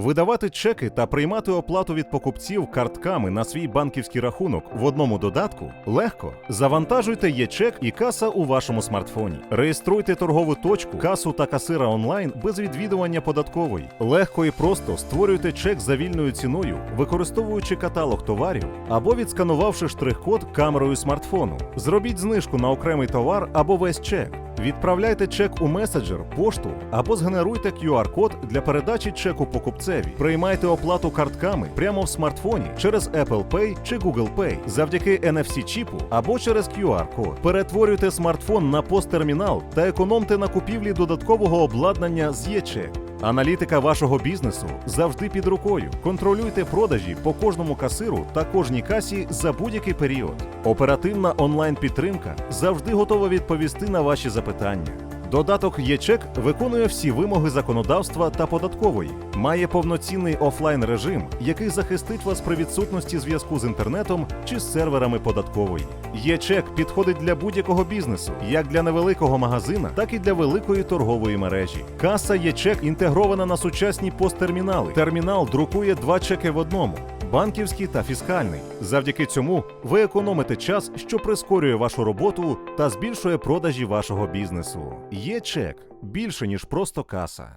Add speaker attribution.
Speaker 1: Видавати чеки та приймати оплату від покупців картками на свій банківський рахунок в одному додатку легко. Завантажуйте є-чек і каса у вашому смартфоні. Реєструйте торгову точку, касу та касира онлайн без відвідування податкової. Легко і просто створюйте чек за вільною ціною, використовуючи каталог товарів або відсканувавши штрих-код камерою смартфону. Зробіть знижку на окремий товар або весь чек. Відправляйте чек у меседжер, пошту або згенеруйте QR-код для передачі чеку покупцеві. Приймайте оплату картками прямо в смартфоні через Apple Pay чи Google Pay завдяки NFC-чіпу або через QR-код. Перетворюйте смартфон на посттермінал та економте на купівлі додаткового обладнання з є-чек. Аналітика вашого бізнесу завжди під рукою. Контролюйте продажі по кожному касиру та кожній касі за будь-який період. Оперативна онлайн-підтримка завжди готова відповісти на ваші запитання. Додаток ЄЧЕК виконує всі вимоги законодавства та податкової, має повноцінний офлайн режим, який захистить вас при відсутності зв'язку з інтернетом чи з серверами податкової. ЄЧЕК підходить для будь-якого бізнесу, як для невеликого магазина, так і для великої торгової мережі. Каса ЄЧЕК інтегрована на сучасні посттермінали. Термінал друкує два чеки в одному банківський та фіскальний. Завдяки цьому ви економите час, що прискорює вашу роботу та збільшує продажі вашого бізнесу. Є чек більше ніж просто каса.